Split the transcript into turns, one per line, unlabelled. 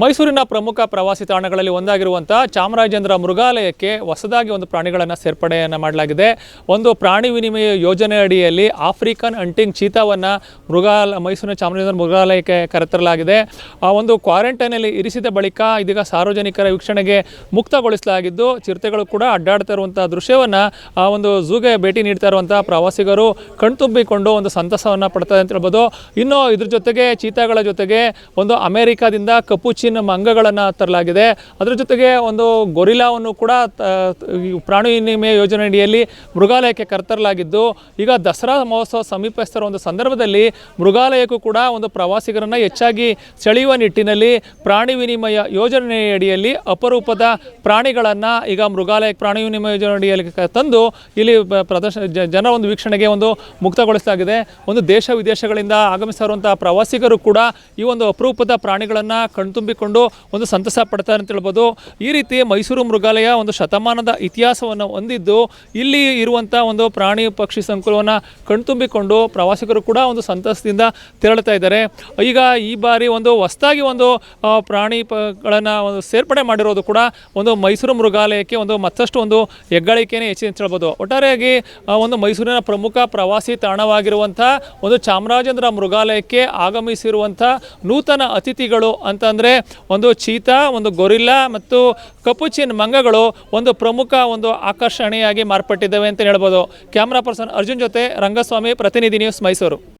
ಮೈಸೂರಿನ ಪ್ರಮುಖ ಪ್ರವಾಸಿ ತಾಣಗಳಲ್ಲಿ ಒಂದಾಗಿರುವಂಥ ಚಾಮರಾಜೇಂದ್ರ ಮೃಗಾಲಯಕ್ಕೆ ಹೊಸದಾಗಿ ಒಂದು ಪ್ರಾಣಿಗಳನ್ನು ಸೇರ್ಪಡೆಯನ್ನು ಮಾಡಲಾಗಿದೆ. ಒಂದು ಪ್ರಾಣಿ ವಿನಿಮಯ ಯೋಜನೆ ಅಡಿಯಲ್ಲಿ ಆಫ್ರಿಕನ್ ಅಂಟಿಂಗ್ ಚೀತಾವನ್ನು ಮೃಗಾಲ, ಮೈಸೂರಿನ ಚಾಮರಾಜೇಂದ್ರ ಮೃಗಾಲಯಕ್ಕೆ ಕರೆತರಲಾಗಿದೆ. ಆ ಒಂದು ಕ್ವಾರಂಟೈನಲ್ಲಿ ಇರಿಸಿದ ಬಳಿಕ ಇದೀಗ ಸಾರ್ವಜನಿಕರ ವೀಕ್ಷಣೆಗೆ ಮುಕ್ತಗೊಳಿಸಲಾಗಿದ್ದು, ಚಿರತೆಗಳು ಕೂಡ ಅಡ್ಡಾಡ್ತಾ ಇರುವಂಥ ದೃಶ್ಯವನ್ನು ಆ ಒಂದು ಝೂಗೆ ಭೇಟಿ ನೀಡ್ತಾ ಇರುವಂಥ ಪ್ರವಾಸಿಗರು ಕಣ್ತುಂಬಿಕೊಂಡು ಒಂದು ಸಂತಸವನ್ನು ಪಡ್ತಾರೆ ಅಂತ ಹೇಳ್ಬೋದು. ಇನ್ನು ಇದ್ರ ಜೊತೆಗೆ, ಚೀತಾಗಳ ಜೊತೆಗೆ ಒಂದು ಅಮೆರಿಕಾದಿಂದ ಕಪುಚಿನ್ ಮಂಗಗಳನ್ನು ತರಲಾಗಿದೆ. ಅದರ ಜೊತೆಗೆ ಒಂದು ಗೊರಿಲಾವನ್ನು ಕೂಡ ಪ್ರಾಣಿ ವಿನಿಮಯ ಯೋಜನೆ ಅಡಿಯಲ್ಲಿ ಮೃಗಾಲಯಕ್ಕೆ ಕರೆತರಲಾಗಿದ್ದು, ಈಗ ದಸರಾ ಮಹೋತ್ಸವ ಸಮೀಪಿಸ್ತಿರೋ ಒಂದು ಸಂದರ್ಭದಲ್ಲಿ ಮೃಗಾಲಯಕ್ಕೂ ಕೂಡ ಒಂದು ಪ್ರವಾಸಿಗರನ್ನು ಹೆಚ್ಚಾಗಿ ಸೆಳೆಯುವ ನಿಟ್ಟಿನಲ್ಲಿ ಪ್ರಾಣಿ ವಿನಿಮಯ ಯೋಜನೆ ಅಡಿಯಲ್ಲಿ ಅಪರೂಪದ ಪ್ರಾಣಿಗಳನ್ನು ಈಗ ಮೃಗಾಲಯ ಪ್ರಾಣಿ ವಿನಿಮಯ ಯೋಜನೆ ಅಡಿಯಲ್ಲಿ ತಂದು ಇಲ್ಲಿ ಪ್ರದರ್ಶನ ಜನರ ಒಂದು ವೀಕ್ಷಣೆಗೆ ಒಂದು ಮುಕ್ತಗೊಳಿಸಲಾಗಿದೆ. ಒಂದು ದೇಶ ವಿದೇಶಗಳಿಂದ ಆಗಮಿಸಿರುವಂಥ ಪ್ರವಾಸಿಗರು ಕೂಡ ಈ ಒಂದು ಅಪರೂಪದ ಪ್ರಾಣಿಗಳನ್ನು ಕಣ್ತುಂಬಿಕೊಂಡು ಒಂದು ಸಂತಸ ಪಡ್ತಾರೆ ಅಂತ ಹೇಳ್ಬೋದು. ಈ ರೀತಿ ಮೈಸೂರು ಮೃಗಾಲಯ ಒಂದು ಶತಮಾನದ ಇತಿಹಾಸವನ್ನು ಹೊಂದಿದ್ದು, ಇಲ್ಲಿ ಇರುವಂಥ ಒಂದು ಪ್ರಾಣಿ ಪಕ್ಷಿ ಸಂಕುಲವನ್ನು ಕಣ್ತುಂಬಿಕೊಂಡು ಪ್ರವಾಸಿಗರು ಕೂಡ ಒಂದು ಸಂತಸದಿಂದ ತೆರಳುತ್ತಾ ಇದ್ದಾರೆ. ಈಗ ಈ ಬಾರಿ ಒಂದು ಹೊಸದಾಗಿ ಒಂದು ಪ್ರಾಣಿ ಪಗಳನ್ನು ಒಂದು ಸೇರ್ಪಡೆ ಮಾಡಿರೋದು ಕೂಡ ಒಂದು ಮೈಸೂರು ಮೃಗಾಲಯಕ್ಕೆ ಒಂದು ಮತ್ತಷ್ಟು ಒಂದು ಹೆಗ್ಗಳಿಕೆನೇ ಹೆಚ್ಚಿದೆ ಅಂತ ಹೇಳ್ಬೋದು. ಒಟ್ಟಾರೆಯಾಗಿ ಒಂದು ಮೈಸೂರಿನ ಪ್ರಮುಖ ಪ್ರವಾಸಿ ತಾಣವಾಗಿರುವಂಥ ಒಂದು ಚಾಮರಾಜೇಂದ್ರ ಮೃಗಾಲಯಕ್ಕೆ ಆಗಮಿಸಿರುವಂಥ ನೂತನ ಅತಿಥಿಗಳು ಅಂತಂದರೆ ಒಂದು ಚೀತಾ, ಒಂದು ಗೊರಿಲ್ಲಾ ಮತ್ತು ಕಪುಚಿನ್ ಮಂಗಗಳು ಒಂದು ಪ್ರಮುಖ ಒಂದು ಆಕರ್ಷಣೆಯಾಗಿ ಮಾರ್ಪಟ್ಟಿದ್ದಾವೆ ಅಂತ ಹೇಳ್ಬೋದು. ಕ್ಯಾಮ್ರಾ ಪರ್ಸನ್ ಅರ್ಜುನ್ ಜೊತೆ ರಂಗಸ್ವಾಮಿ, ಪ್ರತಿನಿಧಿ ನ್ಯೂಸ್ ಮೈಸೂರು.